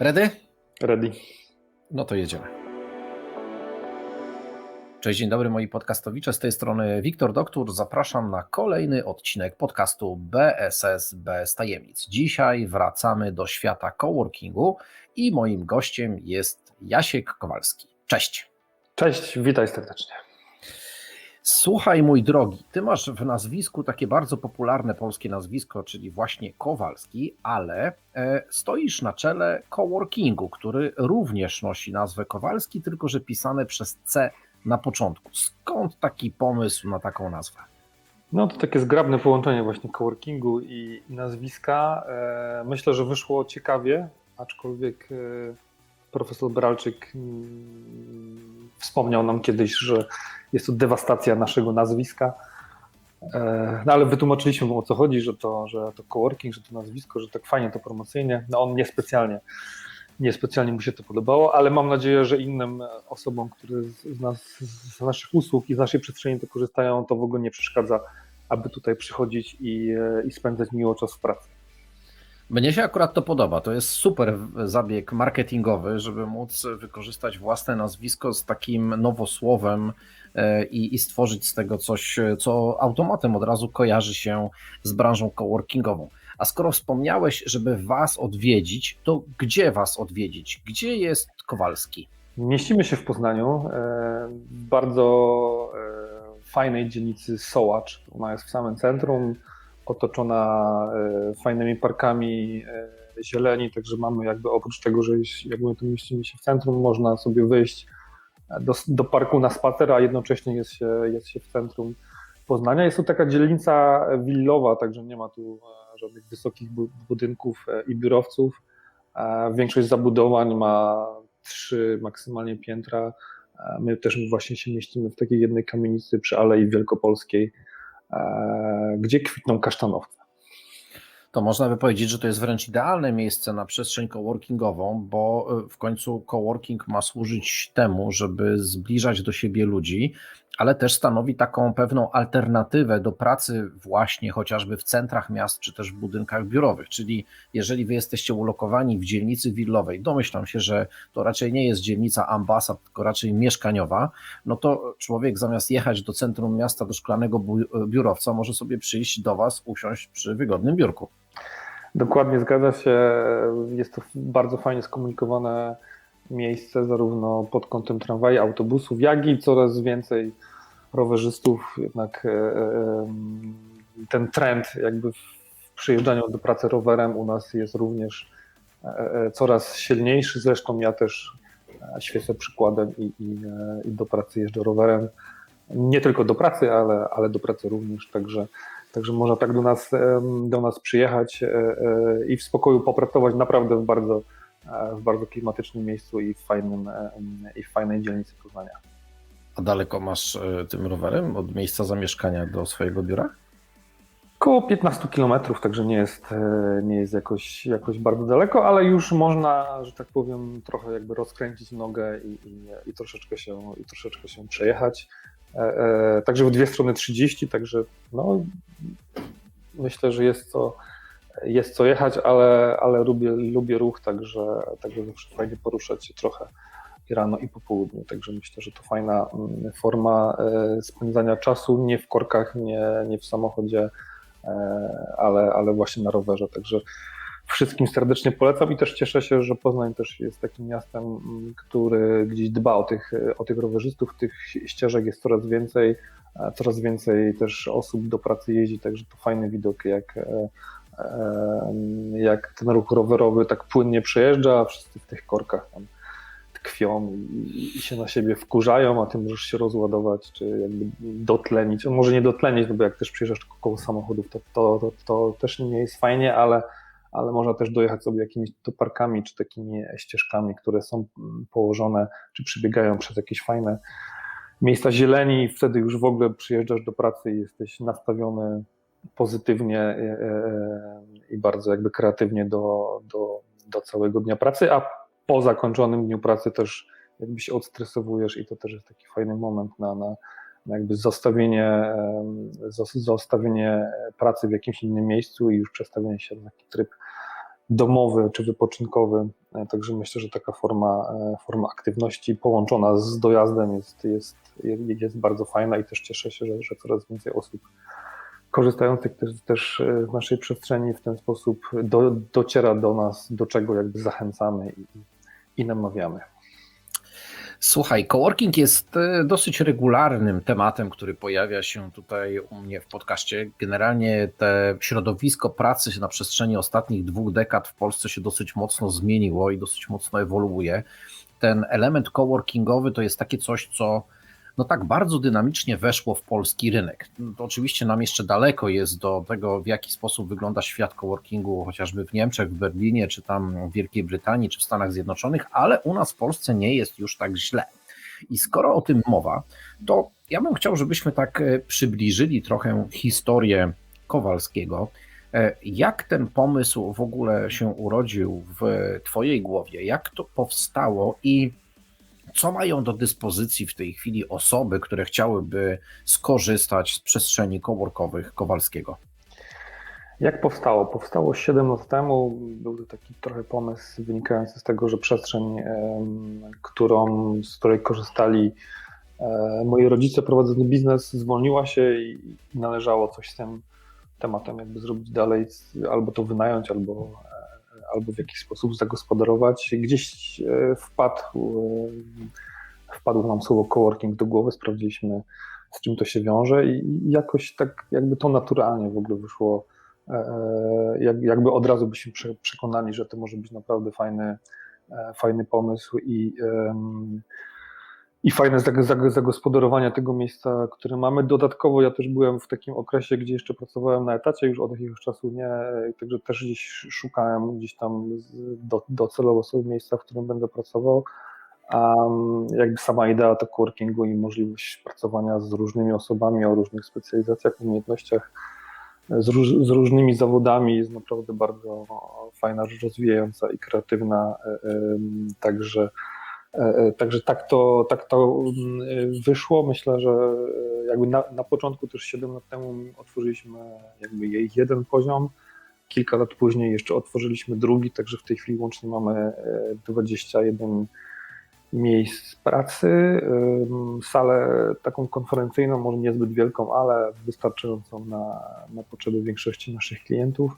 Ready? Ready. No to jedziemy. Cześć, dzień dobry moi podcastowicze. Z tej strony Wiktor Doktor. Zapraszam na kolejny odcinek podcastu BSS bez tajemnic. Dzisiaj wracamy do świata coworkingu i moim gościem jest Jasiek Kowalski. Cześć. Cześć, witaj serdecznie. Słuchaj, mój drogi, ty masz w nazwisku takie bardzo popularne polskie nazwisko, czyli właśnie Kowalski, ale e, stoisz na czele coworkingu, który również nosi nazwę Kowalski, tylko że pisane przez C na początku. Skąd taki pomysł na taką nazwę? No to takie zgrabne połączenie właśnie coworkingu i, nazwiska. E, myślę, że wyszło ciekawie, aczkolwiek e, profesor Bralczyk mm, wspomniał nam kiedyś, że jest to dewastacja naszego nazwiska. E, no ale wytłumaczyliśmy mu o co chodzi, że to, że to coworking, że to nazwisko, że tak fajnie to promocyjnie. No on niespecjalnie, niespecjalnie mu się to podobało, ale mam nadzieję, że innym osobom, które z, nas, z naszych usług i z naszej przestrzeni to korzystają, to w ogóle nie przeszkadza, aby tutaj przychodzić i, i spędzać miło czas w pracy. Mnie się akurat to podoba. To jest super zabieg marketingowy, żeby móc wykorzystać własne nazwisko z takim nowosłowem i, i stworzyć z tego coś, co automatem od razu kojarzy się z branżą coworkingową. A skoro wspomniałeś, żeby Was odwiedzić, to gdzie Was odwiedzić? Gdzie jest Kowalski? Mieścimy się w Poznaniu, w bardzo fajnej dzielnicy Sołacz. Ona jest w samym centrum, otoczona fajnymi parkami zieleni, także mamy jakby oprócz tego, że jakby tu mieścimy się w centrum, można sobie wyjść do, do parku na spacer, a jednocześnie jest się, jest się w centrum Poznania. Jest to taka dzielnica willowa, także nie ma tu żadnych wysokich budynków i biurowców. Większość zabudowań ma trzy maksymalnie piętra. My też właśnie się mieścimy w takiej jednej kamienicy przy Alei Wielkopolskiej, gdzie kwitną kasztanowce. To można by powiedzieć, że to jest wręcz idealne miejsce na przestrzeń coworkingową, bo w końcu coworking ma służyć temu, żeby zbliżać do siebie ludzi, ale też stanowi taką pewną alternatywę do pracy właśnie chociażby w centrach miast czy też w budynkach biurowych. Czyli jeżeli wy jesteście ulokowani w dzielnicy willowej, domyślam się, że to raczej nie jest dzielnica ambasad, tylko raczej mieszkaniowa, no to człowiek zamiast jechać do centrum miasta, do szklanego biurowca, może sobie przyjść do was, usiąść przy wygodnym biurku. Dokładnie zgadza się. Jest to bardzo fajnie skomunikowane miejsce, zarówno pod kątem tramwaji, autobusów, jak i coraz więcej rowerzystów. Jednak ten trend jakby w przyjeżdżaniu do pracy rowerem u nas jest również coraz silniejszy. Zresztą ja też świecę przykładem i, i, i do pracy jeżdżę rowerem. Nie tylko do pracy, ale, ale do pracy również, także Także można tak do nas, do nas przyjechać i w spokoju popracować naprawdę w bardzo, w bardzo klimatycznym miejscu i w, fajnym, i w fajnej dzielnicy Poznania. A daleko masz tym rowerem od miejsca zamieszkania do swojego biura? Około 15 km, także nie jest, nie jest jakoś, jakoś bardzo daleko, ale już można, że tak powiem, trochę jakby rozkręcić nogę i, i, i troszeczkę, się, i troszeczkę się przejechać. Także w dwie strony 30, także no, myślę, że jest co, jest co jechać, ale, ale lubię, lubię ruch, także, także zawsze fajnie poruszać się trochę rano i po południu. Także myślę, że to fajna forma spędzania czasu, nie w korkach, nie, nie w samochodzie, ale, ale właśnie na rowerze. Także wszystkim serdecznie polecam i też cieszę się, że Poznań też jest takim miastem, który gdzieś dba o tych, o tych rowerzystów, tych ścieżek jest coraz więcej, coraz więcej też osób do pracy jeździ, także to fajny widok, jak, jak ten ruch rowerowy tak płynnie przejeżdża, a wszyscy w tych korkach tam tkwią i, się na siebie wkurzają, a ty możesz się rozładować, czy jakby dotlenić. Może nie dotlenić, no bo jak też przyjeżdżasz koło samochodów, to, to, to, to też nie jest fajnie, ale ale można też dojechać sobie jakimiś to parkami, czy takimi ścieżkami, które są położone, czy przebiegają przez jakieś fajne miejsca zieleni i wtedy już w ogóle przyjeżdżasz do pracy i jesteś nastawiony pozytywnie i bardzo jakby kreatywnie do, do, do całego dnia pracy, a po zakończonym dniu pracy też jakby się odstresowujesz i to też jest taki fajny moment na, na, na jakby zostawienie, zostawienie pracy w jakimś innym miejscu i już przestawienie się na taki tryb domowy czy wypoczynkowy. E, Także myślę, że taka forma, e, forma aktywności połączona z dojazdem jest, jest, jest bardzo fajna i też cieszę się, że, że coraz więcej osób korzystających też, też e, z naszej przestrzeni w ten sposób do, dociera do nas, do czego jakby zachęcamy i, i namawiamy. Słuchaj, coworking jest e, dosyć regularnym tematem, który pojawia się tutaj u mnie w podcaście. Generalnie te środowisko pracy na przestrzeni ostatnich dwóch dekad w Polsce się dosyć mocno zmieniło i dosyć mocno ewoluuje. Ten element coworkingowy to jest takie coś, co no tak bardzo dynamicznie weszło w polski rynek. No to oczywiście nam jeszcze daleko jest do tego, w jaki sposób wygląda świat coworkingu, chociażby w Niemczech, w Berlinie, czy tam w Wielkiej Brytanii, czy w Stanach Zjednoczonych, ale u nas w Polsce nie jest już tak źle. I skoro o tym mowa, to ja bym chciał, żebyśmy tak e, przybliżyli trochę historię Kowalskiego. E, Jak ten pomysł w ogóle się urodził w Twojej głowie? Jak to powstało i co mają do dyspozycji w tej chwili osoby, które chciałyby skorzystać z przestrzeni coworkowych Kowalskiego? Jak powstało? Powstało 7 lat temu. Był to taki trochę pomysł wynikający z tego, że przestrzeń, którą, z której korzystali e, moi rodzice prowadzący biznes, zwolniła się i należało coś z tym tematem jakby zrobić dalej, albo to wynająć, albo, albo w jakiś sposób zagospodarować. Gdzieś e, wpadł, e, wpadło nam słowo coworking do głowy, sprawdziliśmy z czym to się wiąże i jakoś tak jakby to naturalnie w ogóle wyszło E, jak- jakby od razu byśmy prze- przekonani, że to może być naprawdę fajny, fajny pomysł i, i fajne zag- zag- zagospodarowanie tego miejsca, które mamy. Dodatkowo ja też byłem w takim okresie, gdzie jeszcze pracowałem na etacie, już od jakiegoś czasu nie, także też gdzieś szukałem gdzieś tam do, docelowo sobie miejsca, w którym będę pracował. Mm, jakby sama idea to coworkingu i możliwość pracowania z różnymi osobami o różnych specjalizacjach, umiejętnościach, z, róż, z różnymi zawodami jest naprawdę bardzo fajna, rozwijająca i kreatywna. e, Także, e, e, także tak to, tak to mm, e, wyszło. Myślę, że e, jakby na, na początku też 7 lat temu otworzyliśmy jakby jej jeden poziom. Kilka lat później jeszcze otworzyliśmy drugi, także w tej chwili łącznie mamy e, 21 miejsc pracy, salę taką konferencyjną, może niezbyt wielką, ale wystarczającą na, na potrzeby większości naszych klientów.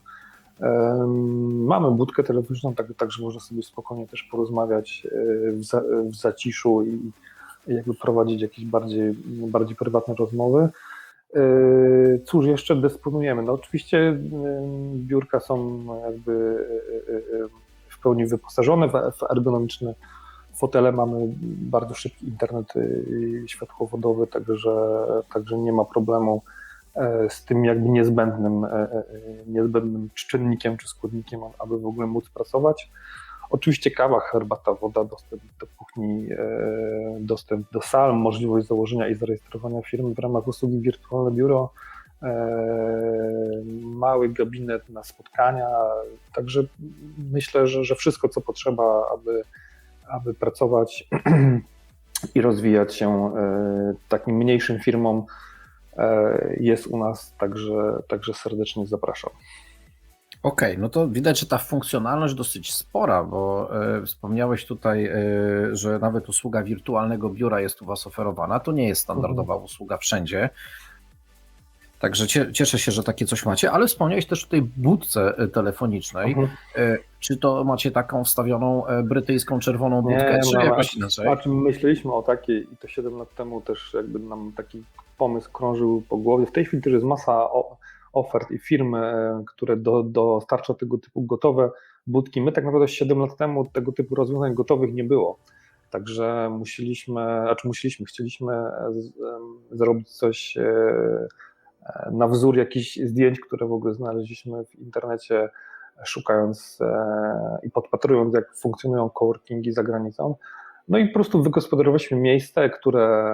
Mamy budkę telefoniczną, tak, także można sobie spokojnie też porozmawiać y, w, za, w zaciszu i i jakby prowadzić jakieś bardziej, bardziej prywatne rozmowy. Yy, Cóż jeszcze dysponujemy? No oczywiście biurka są jakby yy, w pełni wyposażone w ergonomiczne fotele, mamy bardzo szybki internet y, światłowodowy, także, także nie ma problemu e, z tym jakby niezbędnym, e, e, niezbędnym czynnikiem czy składnikiem, aby w ogóle móc pracować. Oczywiście kawa, herbata, woda, dostęp do kuchni, e, dostęp do sal, możliwość założenia i zarejestrowania firmy w ramach usługi wirtualne biuro, e, mały gabinet na spotkania, także myślę, że, że wszystko co potrzeba, aby aby pracować i rozwijać się e, takim mniejszym firmom e, jest u nas, także, także serdecznie zapraszam. Okej, no to widać, że ta funkcjonalność dosyć spora, bo e, wspomniałeś tutaj, e, że nawet usługa wirtualnego biura jest u Was oferowana. To nie jest standardowa usługa wszędzie. Także cie, cieszę się, że takie coś macie, ale wspomniałeś też o tej budce e, telefonicznej. Mhm. E, Czy to macie taką wstawioną e, brytyjską czerwoną budkę, czy no, jakoś inaczej? A czym myśleliśmy o takiej i to 7 lat temu też jakby nam taki pomysł krążył po głowie. W tej chwili też jest masa ofert i firm, e, które do, dostarcza tego typu gotowe budki. My tak naprawdę 7 lat temu tego typu rozwiązań gotowych nie było. Także musieliśmy, znaczy musieliśmy, chcieliśmy z, em, zrobić coś e, e, na wzór jakichś zdjęć, które w ogóle znaleźliśmy w internecie, szukając e, i podpatrując, jak funkcjonują coworkingi za granicą. No i po prostu wygospodarowaliśmy miejsce, które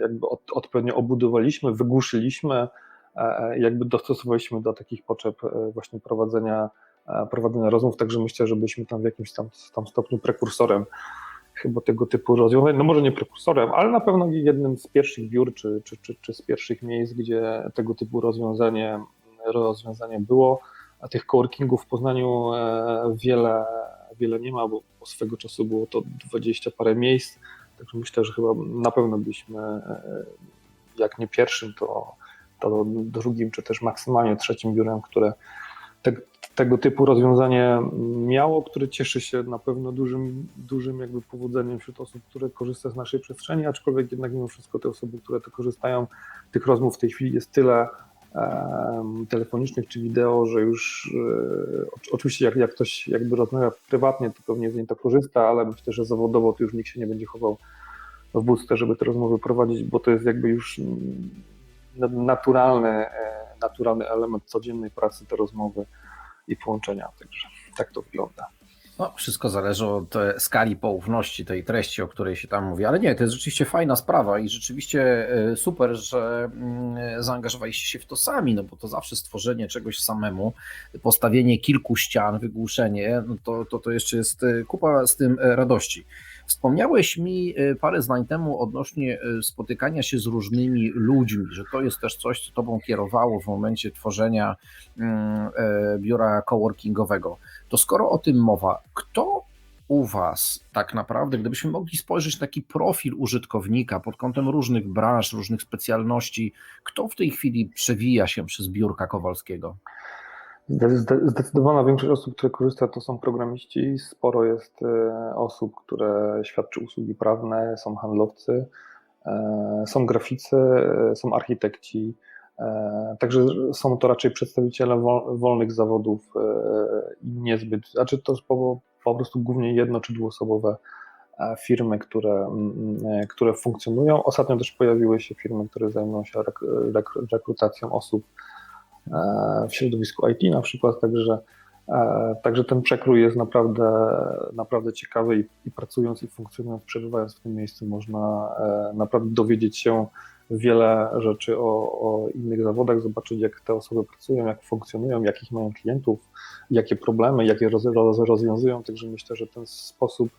jakby od, odpowiednio obudowaliśmy, wygłuszyliśmy, e, jakby dostosowaliśmy do takich potrzeb e, właśnie prowadzenia, e, prowadzenia rozmów, także myślę, że byliśmy tam w jakimś tam, tam stopniu prekursorem chyba tego typu rozwiązań, no może nie prekursorem, ale na pewno jednym z pierwszych biur, czy, czy, czy, czy z pierwszych miejsc, gdzie tego typu rozwiązanie, rozwiązanie było. a tych coworkingów w Poznaniu e, wiele, wiele nie ma, bo swego czasu było to 20 parę miejsc, także myślę, że chyba na pewno byliśmy, e, jak nie pierwszym, to, to drugim, czy też maksymalnie trzecim biurem, które te, tego typu rozwiązanie miało, które cieszy się na pewno dużym, dużym jakby powodzeniem wśród osób, które korzysta z naszej przestrzeni, aczkolwiek jednak mimo wszystko te osoby, które to korzystają, tych rozmów w tej chwili jest tyle telefonicznych czy wideo, że już e, oczy- oczywiście jak, jak ktoś jakby rozmawia prywatnie, to pewnie z niej to korzysta, ale myślę, że zawodowo to już nikt się nie będzie chował w budce, żeby te rozmowy prowadzić, bo to jest jakby już na- naturalny, e, naturalny element codziennej pracy, te rozmowy i połączenia. Także tak to wygląda. No, wszystko zależy od e, skali poufności tej treści, o której się tam mówi. Ale nie, to jest rzeczywiście fajna sprawa i rzeczywiście e, super, że mm, zaangażowaliście się w to sami, no bo to zawsze stworzenie czegoś samemu, postawienie kilku ścian, wygłuszenie, no to, to, to jeszcze jest e, kupa z tym radości. Wspomniałeś mi e, parę zdań temu odnośnie e, spotykania się z różnymi ludźmi, że to jest też coś, co tobą kierowało w momencie tworzenia mm, e, biura coworkingowego. To skoro o tym mowa, kto u Was tak naprawdę, gdybyśmy mogli spojrzeć na taki profil użytkownika pod kątem różnych branż, różnych specjalności, kto w tej chwili przewija się przez biurka Kowalskiego? Zde- zde- Zdecydowana większość osób, które korzysta, to są programiści. Sporo jest e, osób, które świadczy usługi prawne, są handlowcy, e, są graficy, e, są architekci. Także są to raczej przedstawiciele wol- wolnych zawodów i niezbyt, znaczy to po, po prostu głównie jedno czy dwuosobowe firmy, które, które funkcjonują. Ostatnio też pojawiły się firmy, które zajmują się rek- rek- rekrutacją osób w środowisku IT na przykład, także, e, także ten przekrój jest naprawdę, naprawdę ciekawy i, i pracując i funkcjonując, przebywając w tym miejscu można e, naprawdę dowiedzieć się wiele rzeczy o, o innych zawodach, zobaczyć jak te osoby pracują, jak funkcjonują, jakich mają klientów, jakie problemy, jakie roz, roz, rozwiązują, także myślę, że ten sposób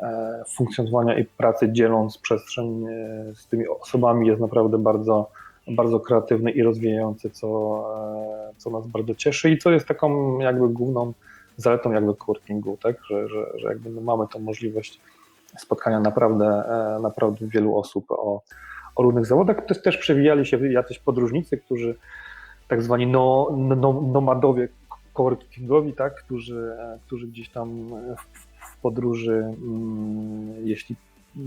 e, funkcjonowania i pracy dzieląc przestrzeń e, z tymi osobami jest naprawdę bardzo bardzo kreatywny i rozwijający, co, e, co nas bardzo cieszy i co jest taką jakby główną zaletą jakby coworkingu, tak? że, że, że jakby my mamy tą możliwość spotkania naprawdę, e, naprawdę wielu osób o, o różnych zawodach. Też, też przewijali się jacyś podróżnicy, którzy tak zwani no, no, nomadowie coworkingowi, tak? którzy, e, którzy gdzieś tam w, w podróży, mm, jeśli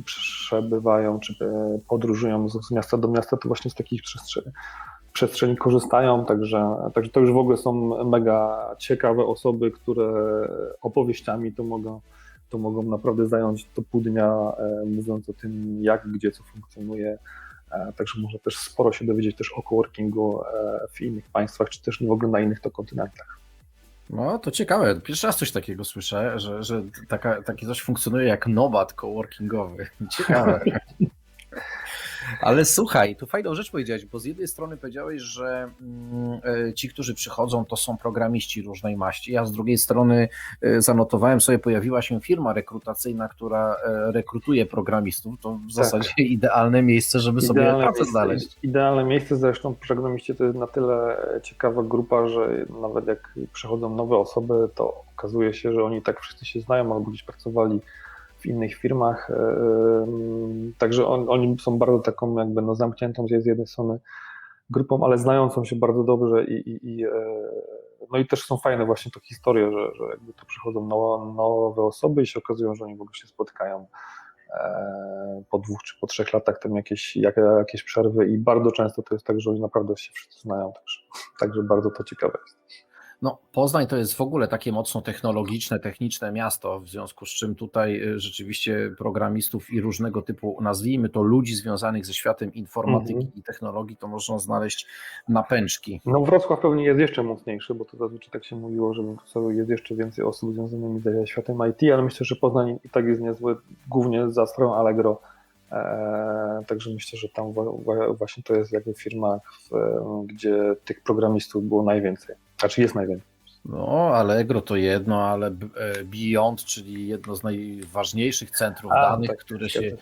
przebywają czy e, podróżują z miasta do miasta, to właśnie z takich przestrzeni, przestrzeni korzystają, także, także to już w ogóle są mega ciekawe osoby, które opowieściami to mogą, to mogą naprawdę zająć to pół dnia, e, mówiąc o tym, jak, gdzie, co funkcjonuje. E, Także można też sporo się dowiedzieć też o coworkingu w innych państwach, czy też w ogóle na innych to kontynentach. No to ciekawe, pierwszy raz coś takiego słyszę, że, że taka, takie coś funkcjonuje jak nomad coworkingowy. Ciekawe. Ale słuchaj, tu fajną rzecz powiedziałeś, bo z jednej strony powiedziałeś, że mm, e, ci, którzy przychodzą, to są programiści różnej maści, a z drugiej strony e, zanotowałem sobie, pojawiła się firma rekrutacyjna, która e, rekrutuje programistów. To w zasadzie idealne miejsce, żeby sobie Idealne pracę miejsce, znaleźć. Idealne miejsce, zresztą programiści to jest na tyle ciekawa grupa, że nawet jak przychodzą nowe osoby, to okazuje się, że oni tak wszyscy się znają albo gdzieś pracowali w innych firmach. Ym, Także on, oni są bardzo taką jakby no zamkniętą z jednej strony grupą, ale znającą się bardzo dobrze i, i, i, e, no i też są fajne właśnie to historie, że, że jakby tu przychodzą nowe, osoby i się okazują, że oni w ogóle się spotkają e, po dwóch czy po trzech latach tam jakieś, jak, jakieś przerwy i bardzo często to jest tak, że oni naprawdę się wszyscy znają, także, także bardzo to ciekawe jest. No, Poznań to jest w ogóle takie mocno technologiczne, techniczne miasto, w związku z czym tutaj y, rzeczywiście programistów i różnego typu, nazwijmy to ludzi związanych ze światem informatyki Mhm. i technologii, to można znaleźć na pęczki. No Wrocław pewnie jest jeszcze mocniejszy, bo to zazwyczaj tak się mówiło, że jest jeszcze więcej osób związanymi ze światem IT, ale myślę, że Poznań i tak jest niezły, głównie za stroną Allegro, także myślę, że tam właśnie to jest jakby firma, gdzie tych programistów było najwięcej, znaczy jest najwięcej. No, Allegro to jedno, ale e, Beyond, czyli jedno z najważniejszych centrów A, danych, tak, które zgadza się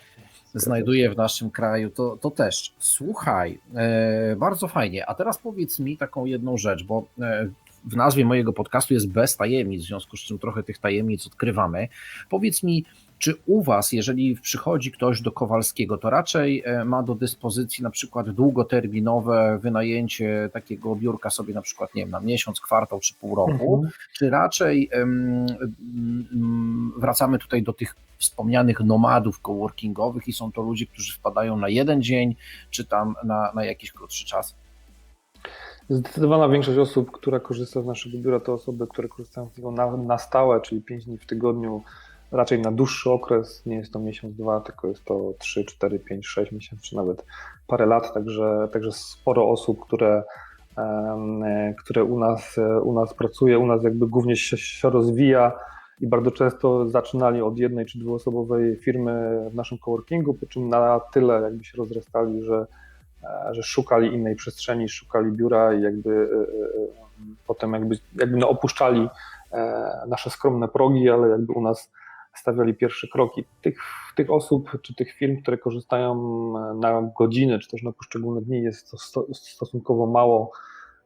znajduje w naszym kraju, to, to też. Słuchaj, e, bardzo fajnie. A teraz powiedz mi taką jedną rzecz, bo e, w nazwie mojego podcastu jest bez tajemnic, w związku z czym trochę tych tajemnic odkrywamy. Powiedz mi, czy u Was, jeżeli przychodzi ktoś do Kowalskiego, to raczej e, ma do dyspozycji na przykład długoterminowe wynajęcie takiego biurka sobie na przykład, nie wiem, na miesiąc, kwartał czy pół roku, Mhm. czy raczej em, wracamy tutaj do tych wspomnianych nomadów coworkingowych i są to ludzie, którzy wpadają na jeden dzień, czy tam na, na jakiś krótszy czas? Zdecydowana większość osób, która korzysta z naszego biura, to osoby, które korzystają z niego na, na stałe, czyli 5 dni w tygodniu, raczej na dłuższy okres. Nie jest to miesiąc, dwa, tylko jest to 3, 4, 5, 6 miesięcy, czy nawet parę lat. Także, także sporo osób, które, które u, nas, u nas pracuje, u nas jakby głównie się, się rozwija i bardzo często zaczynali od jednej czy dwuosobowej firmy w naszym coworkingu, po czym na tyle jakby się rozrastali, że e, że szukali innej przestrzeni, szukali biura i jakby e, e, potem jakby, jakby no opuszczali nasze skromne progi, ale jakby u nas stawiali pierwsze kroki. Tych, tych osób czy tych firm, które korzystają na godziny czy też na poszczególne dni jest to sto, stosunkowo mało.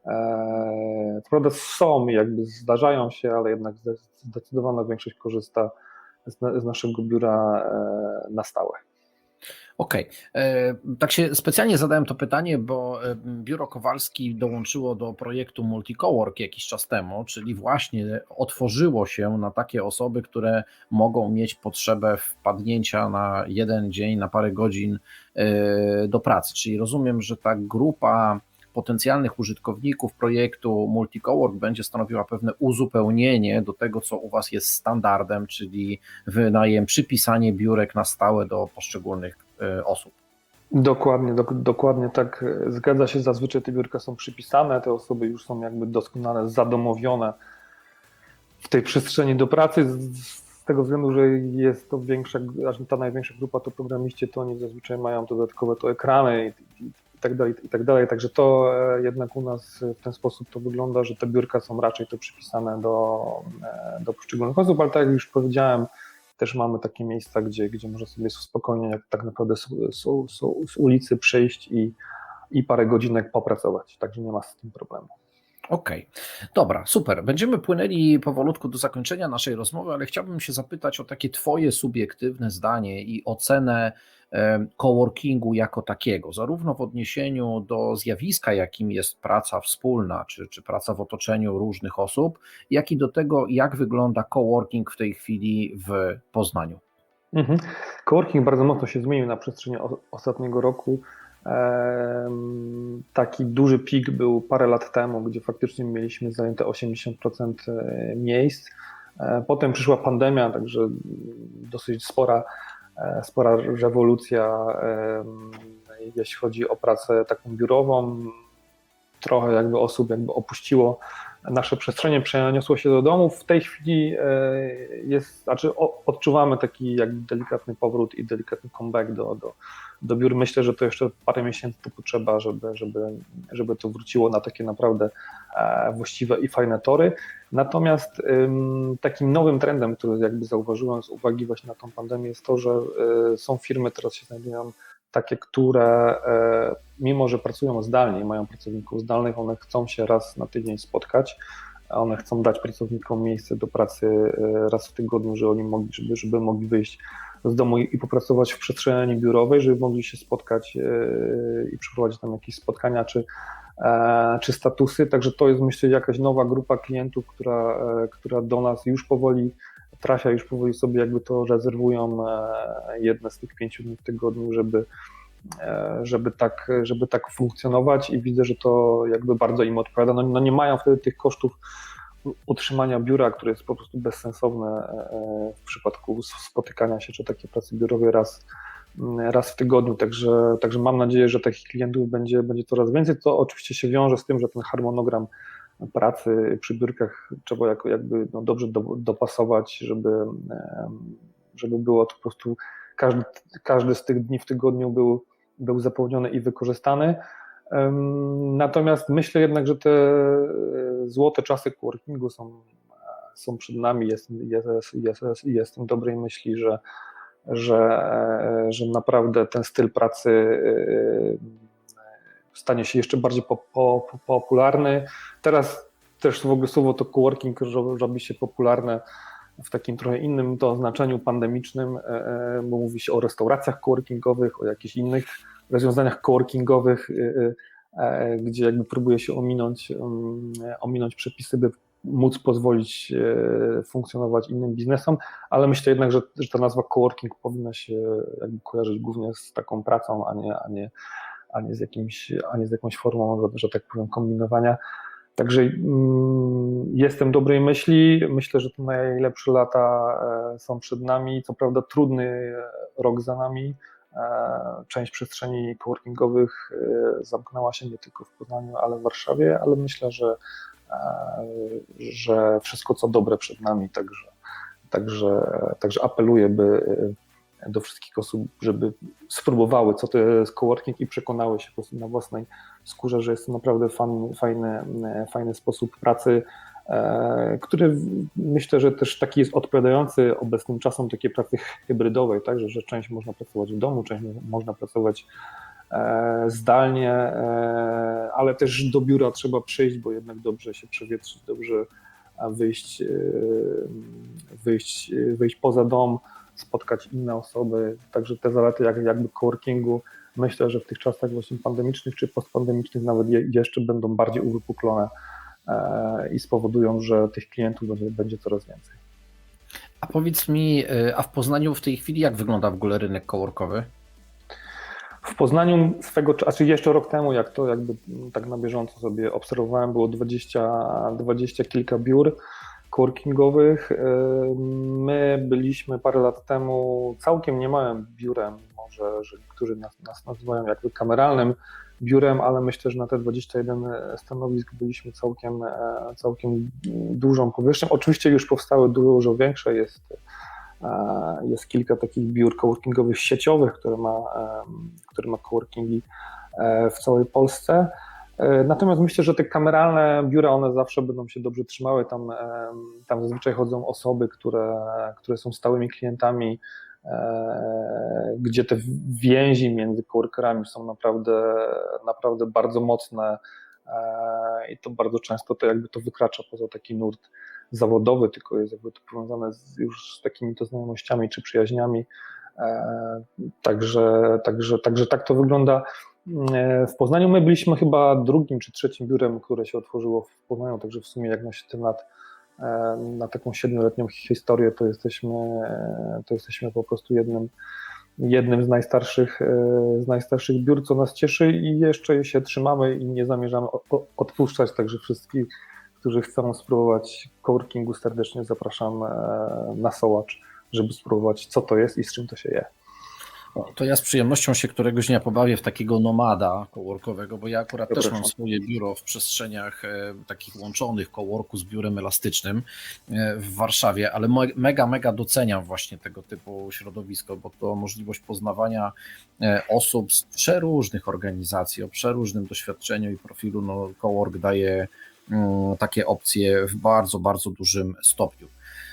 E, Co prawda są, jakby zdarzają się, ale jednak zdecydowana większość korzysta z, z naszego biura e, na stałe. Okej, okay. tak się specjalnie zadałem to pytanie, bo e, biuro Kowalski dołączyło do projektu Multicowork jakiś czas temu, czyli właśnie otworzyło się na takie osoby, które mogą mieć potrzebę wpadnięcia na jeden dzień, na parę godzin e, do pracy. Czyli rozumiem, że ta grupa potencjalnych użytkowników projektu Multicowork będzie stanowiła pewne uzupełnienie do tego, co u Was jest standardem, czyli wynajem, przypisanie biurek na stałe do poszczególnych osób. Dokładnie, dok dokładnie tak. Zgadza się, zazwyczaj te biurka są przypisane, te osoby już są jakby doskonale zadomowione w tej przestrzeni do pracy. Z tego względu, że jest to większa, ta największa grupa to programiści, to oni zazwyczaj mają dodatkowe to ekrany i, i, i tak dalej, i tak dalej. Także to jednak u nas w ten sposób to wygląda, że te biurka są raczej to przypisane do, do poszczególnych osób, ale tak jak już powiedziałem, też mamy takie miejsca, gdzie, gdzie można sobie spokojnie, jak tak naprawdę z, z, z ulicy przejść i, i parę godzinek popracować. Także nie ma z tym problemu. Okej, okay. dobra, super. Będziemy płynęli powolutku do zakończenia naszej rozmowy, ale chciałbym się zapytać o takie Twoje subiektywne zdanie i ocenę coworkingu jako takiego, zarówno w odniesieniu do zjawiska, jakim jest praca wspólna, czy, czy praca w otoczeniu różnych osób, jak i do tego, jak wygląda coworking w tej chwili w Poznaniu. Mhm. Coworking bardzo mocno się zmienił na przestrzeni ostatniego roku. Taki duży pik był parę lat temu, gdzie faktycznie mieliśmy zajęte 80% miejsc. Potem przyszła pandemia, także dosyć spora, spora rewolucja, jeśli chodzi o pracę taką biurową. Trochę jakby osób jakby opuściło nasze przestrzenie, przeniosło się do domów. W tej chwili jest, znaczy odczuwamy taki jakby delikatny powrót i delikatny comeback do, do, do biur. Myślę, że to jeszcze parę miesięcy to potrzeba, żeby, żeby, żeby to wróciło na takie naprawdę właściwe i fajne tory. Natomiast takim nowym trendem, który jakby zauważyłem z uwagi właśnie na tą pandemię jest to, że są firmy, teraz się znajdują takie, które mimo, że pracują zdalnie, mają pracowników zdalnych, one chcą się raz na tydzień spotkać, one chcą dać pracownikom miejsce do pracy raz w tygodniu, żeby oni mogli, żeby, żeby mogli wyjść z domu i popracować w przestrzeni biurowej, żeby mogli się spotkać i przeprowadzić tam jakieś spotkania czy, czy statusy. Także to jest myślę jakaś nowa grupa klientów, która, która do nas już powoli trafia, już powoli sobie jakby to rezerwują jedne z tych pięciu dni w tygodniu, żeby, żeby, tak, żeby tak funkcjonować i widzę, że to jakby bardzo im odpowiada. No, no nie mają wtedy tych kosztów utrzymania biura, które jest po prostu bezsensowne w przypadku spotykania się czy takiej pracy biurowej raz, raz w tygodniu. Także, także mam nadzieję, że takich klientów będzie, będzie coraz więcej. To oczywiście się wiąże z tym, że ten harmonogram pracy przy biurkach trzeba jako, jakby no dobrze do, dopasować, żeby, żeby było to po prostu każdy, każdy z tych dni w tygodniu był, był zapełniony i wykorzystany. Natomiast myślę jednak, że te złote czasy coworkingu są, są przed nami. Jestem, jest, jest, jestem dobrej myśli, że, że, że naprawdę ten styl pracy stanie się jeszcze bardziej po, po, popularny. Teraz też w ogóle słowo to coworking ro- robi się popularne w takim trochę innym to znaczeniu pandemicznym, e, e, bo mówi się o restauracjach coworkingowych, o jakichś innych rozwiązaniach coworkingowych, e, gdzie jakby próbuje się ominąć, um, ominąć przepisy, by móc pozwolić funkcjonować innym biznesom, ale myślę jednak, że, że ta nazwa coworking powinna się jakby kojarzyć głównie z taką pracą, a nie, a nie, a nie, z, jakimś, a nie z jakąś formą, że, tak powiem, kombinowania. Także mm, jestem dobrej myśli. Myślę, że te najlepsze lata e, są przed nami. Co prawda trudny e, rok za nami. E, Część przestrzeni coworkingowych zamknęła się nie tylko w Poznaniu, ale w Warszawie, ale myślę, że, że wszystko co dobre przed nami. Także, także, także apeluję, by do wszystkich osób, żeby spróbowały, co to jest coworking i przekonały się po prostu na własnej skórze, że jest to naprawdę fan, fajny, fajny sposób pracy, e, który myślę, że też taki jest odpowiadający obecnym czasom takiej pracy hybrydowej, tak, że, że część można pracować w domu, część mo- można pracować e, zdalnie, e, ale też do biura trzeba przyjść, bo jednak dobrze się przewietrzyć, dobrze wyjść, wyjść, wyjść poza dom, spotkać inne osoby, także te zalety jak, jakby coworkingu myślę, że w tych czasach właśnie pandemicznych czy postpandemicznych nawet je, jeszcze będą bardziej uwypuklone e, i spowodują, że tych klientów będzie, będzie coraz więcej. A powiedz mi, y, a w Poznaniu w tej chwili jak wygląda w ogóle rynek coworkowy? W Poznaniu swego czasu, znaczy jeszcze rok temu, jak to jakby tak na bieżąco sobie obserwowałem, było 20, 20 kilka biur coworkingowych. E, My byliśmy parę lat temu całkiem niemałym biurem, może, że niektórzy nas, nas nazywają jakby kameralnym biurem, ale myślę, że na te 21 stanowisk byliśmy całkiem, e, całkiem dużą powierzchnią. Oczywiście już powstały dużo większe, jest E, Jest kilka takich biur coworkingowych sieciowych, które ma, które ma coworkingi e, w całej Polsce. E, Natomiast myślę, że te kameralne biura, one zawsze będą się dobrze trzymały. Tam, em, tam zazwyczaj chodzą osoby, które, które są stałymi klientami, e, gdzie te więzi między coworkerami są naprawdę, naprawdę bardzo mocne e, i to bardzo często to jakby to wykracza poza taki nurt zawodowy, tylko jest jakby to powiązane z, już z takimi to znajomościami czy przyjaźniami. E, Także, także, także tak to wygląda e, w Poznaniu. My byliśmy chyba drugim czy trzecim biurem, które się otworzyło w Poznaniu, także w sumie jak na 7 lat, e, na taką siedmioletnią historię, to jesteśmy, e, to jesteśmy po prostu jednym, jednym z najstarszych, e, z najstarszych biur, co nas cieszy i jeszcze się trzymamy i nie zamierzamy odpuszczać, także wszystkich którzy chcą spróbować coworkingu, serdecznie zapraszam na Sołacz, żeby spróbować, co to jest i z czym to się je. No, To ja z przyjemnością się któregoś dnia pobawię w takiego nomada coworkowego, bo ja akurat też mam swoje biuro w przestrzeniach e, takich łączonych coworku z biurem elastycznym e, w Warszawie, ale mega, mega doceniam właśnie tego typu środowisko, bo to możliwość poznawania e, osób z przeróżnych organizacji, o przeróżnym doświadczeniu i profilu, no cowork daje mm, takie opcje w bardzo, bardzo dużym stopniu.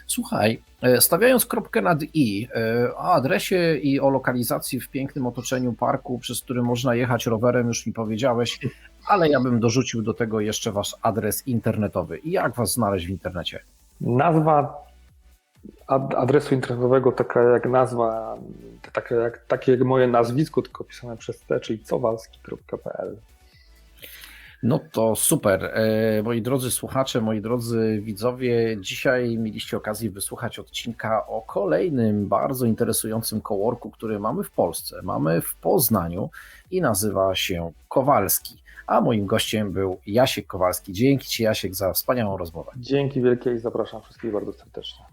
Słuchaj, e, stawiając kropkę nad i e, o adresie i o lokalizacji w pięknym otoczeniu parku, przez który można jechać rowerem, już mi powiedziałeś, ale ja bym dorzucił do tego jeszcze wasz adres internetowy. Jak was znaleźć w internecie? Nazwa ad- adresu internetowego taka jak nazwa, taka jak, takie jak moje nazwisko, tylko pisane przez T, czyli cowalski.pl. No to super. E, Moi drodzy słuchacze, moi drodzy widzowie, dzisiaj mieliście okazję wysłuchać odcinka o kolejnym bardzo interesującym coworku, który mamy w Polsce. Mamy w Poznaniu i nazywa się Kowalski. A moim gościem był Jasiek Kowalski. Dzięki Ci, Jasiek, za wspaniałą rozmowę. Dzięki wielkie i zapraszam wszystkich bardzo serdecznie.